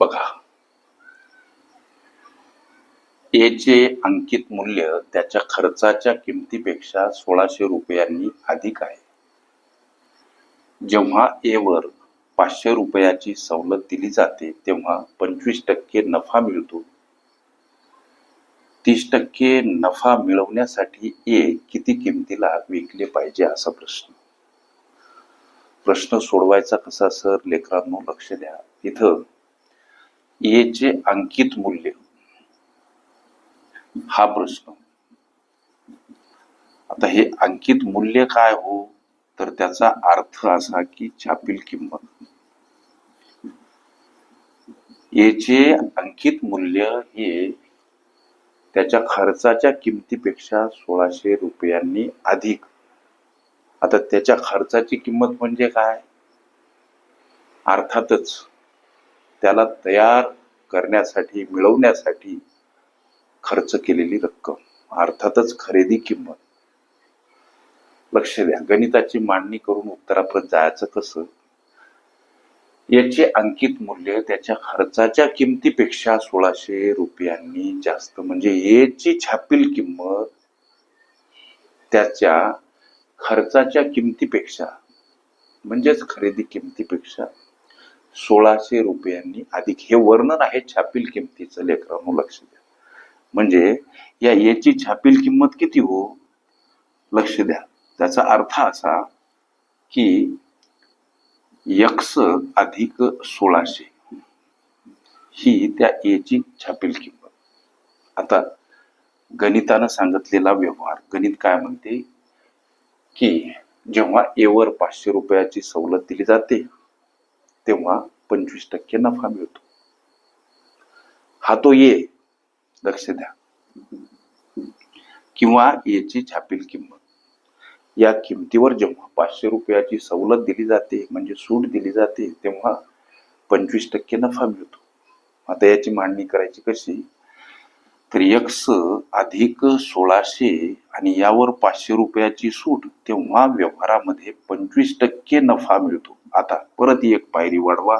बघा. एचे अंकित मूल्य त्याच्या खर्चाच्या किमतीपेक्षा सोळाशे रुपयांनी अधिक आहे. जेव्हा ए वर पाचशे रुपयाची सवलत दिली जाते तेव्हा पंचवीस टक्के नफा मिळतो. तीस टक्के नफा मिळवण्यासाठी ए किती किमतीला विकले पाहिजे असा प्रश्न. प्रश्न सोडवायचा कसा सर? लेकरांनो लक्ष द्या. इथं ए चे अंकित मूल्य. हा प्रश्न. आता हे अंकित मूल्य काय हो? तर त्याचा अर्थ असा की छापील किंमत. याचे अंकित मूल्य हे त्याच्या खर्चाच्या किमतीपेक्षा सोळाशे रुपयांनी अधिक. आता त्याच्या खर्चाची किंमत म्हणजे काय? अर्थातच त्याला तयार करण्यासाठी मिळवण्यासाठी खर्च केलेली रक्कम. अर्थातच खरेदी किंमत. लक्ष द्या. गणिताची मांडणी करून उत्तरापर्यंत जायचं कसं? याचे अंकित मूल्य त्याच्या खर्चाच्या किमतीपेक्षा सोळाशे रुपयांनी जास्त. म्हणजे याची छापील किंमत त्याच्या खर्चाच्या किमतीपेक्षा म्हणजेच खरेदी किमतीपेक्षा सोळाशे रुपयांनी अधिक. हे वर्णन आहे छापील किमतीचं लेकरांनो लक्ष द्या. म्हणजे या याची छापील किंमत किती हो? लक्ष द्या. त्याचा अर्थ असा की यक्स अधिक सोळाशे ही त्या एची छापील किंमत. आता गणितानं सांगितलेला व्यवहार गणित काय म्हणते? की जेव्हा एवर पाचशे रुपयाची सवलत दिली जाते तेव्हा पंचवीस टक्के नफा मिळतो. हा तो ये लक्ष द्या. किंवा याची छापील किंमत. या किमतीवर जेव्हा पाचशे रुपयाची सवलत दिली जाते म्हणजे सूट दिली जाते तेव्हा पंचवीस टक्के नफा मिळतो. आता याची मांडणी करायची कशी? तर यक्स अधिक सोळाशे आणि यावर पाचशे रुपयाची सूट तेव्हा व्यवहारामध्ये पंचवीस टक्के नफा मिळतो. आता परत एक पायरी वाढवा.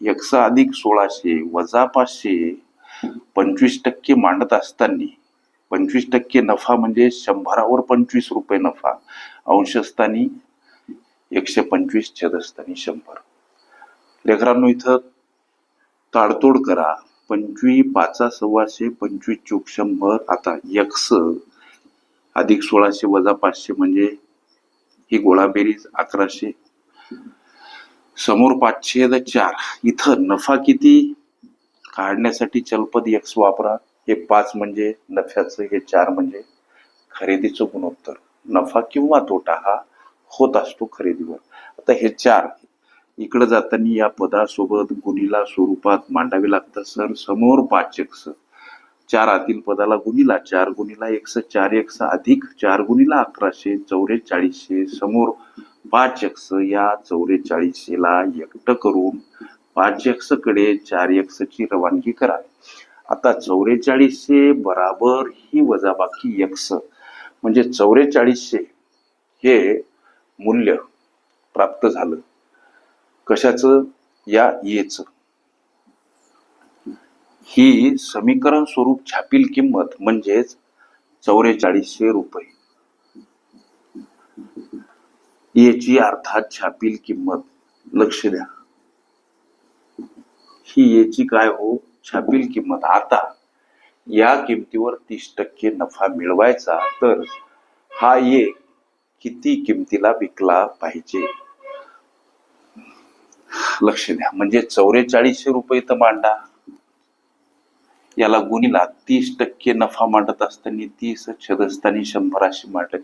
यक्स अधिक सोळाशे वजा पाचशे पंचवीस टक्के मांडत असताना पंचवीस टक्के नफा म्हणजे शंभरावर पंचवीस रुपये नफा. अंशस्थानी एकशे पंचवीस छेदस्थानी शंभर. लेकरांनो इथं ताडतोड करा. पंचवीस पाचा सव्वाशे पंचवीस चूक शंभर. आता यक्स अधिक सोळाशे वजा पाचशे म्हणजे ही गोळाबेरीज अकराशे. समोर पाचशे द चार. इथं नफा किती? काढण्यासाठी चलपद एक्स वापरा. हे पाच म्हणजे नफ्याचं हे चार म्हणजे खरेदीचं गुणोत्तर. नफा किंवा तोटा हा होत असतो खरेदीवर. आता हे चार इकडे जाताना या पदासोबत गुणीला स्वरूपात मांडावे लागतं. सर समोर पाच एक्स चार आतील पदाला गुणीला चार गुणीला एक्स चार एक्स अधिक चार गुणीला अकराशे चौवेचाळीसशे समोर पाच या चौवेचाळीसशेला एकटं करून पाच एक्सकडे चार एक्स ची रवानगी करा. आता चौवेचाळीसशे बराबर ही वजाबाकी एक्स म्हणजे चौवेचाळीसशे हे मूल्य प्राप्त झालं. कशाचं? या येच ही समीकरण स्वरूप छापील किंमत म्हणजेच चौवेचाळीसशे रुपये. याची अर्थात छापील किंमत. लक्ष द्या. ही याची काय हो? छापील किंमत. आता या किमतीवर तीस टक्के नफा मिळवायचा तर हा ये किती किमतीला विकला पाहिजे? लक्ष द्या. म्हणजे चौवेचाळीसशे रुपये तर मांडा. याला गुणीला तीस टक्के नफा मांडत असताना तीस छदस्थानी शंभर अशी मांडली.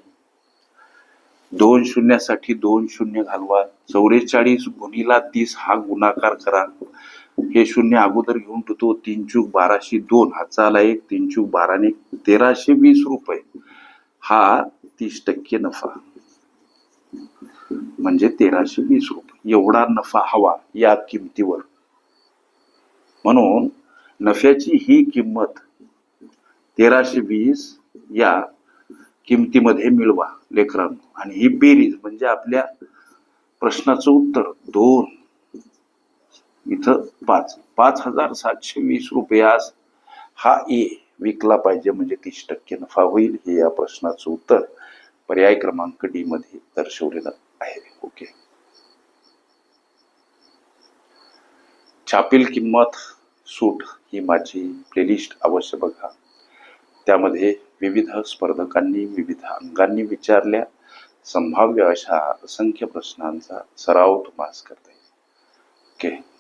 दोन शून्यासाठी दोन शून्य घालवा. चौवेचाळीस गुणीला तीस हा गुणाकार करा. हे शून्य अगोदर घेऊन ठेवतो. तीन चूक बाराशे दोन. हा चाला एक. तीन चूक बाराने तेराशे वीस रुपये. हा तीस टक्के नफा. म्हणजे तेराशे वीस रुपये. एवढा नफा हवा या किमतीवर. म्हणून नफ्याची ही किंमत तेराशे वीस या किमतीमध्ये मिळवा लेकरांनो. आणि ही बेरीज म्हणजे आपल्या प्रश्नाचं उत्तर. दोन. इथं पाच. पाच हजार सातशे वीस रुपयास हा ए विकला पाहिजे म्हणजे तीस टक्के नफा होईल हे या प्रश्नाचं उत्तर पर्याय क्रमांक डी मध्ये दर्शवलेलं आहे. ओके. छापील किंमत सूट ही माझी प्लेलिस्ट अवश्य बघा. त्यामध्ये विविध स्पर्धकांनी विविध अंगांनी विचारल्या. संभाव्य अशा असंख्य प्रश्नांचा सराव तुम्हाला करता. येईल ओके.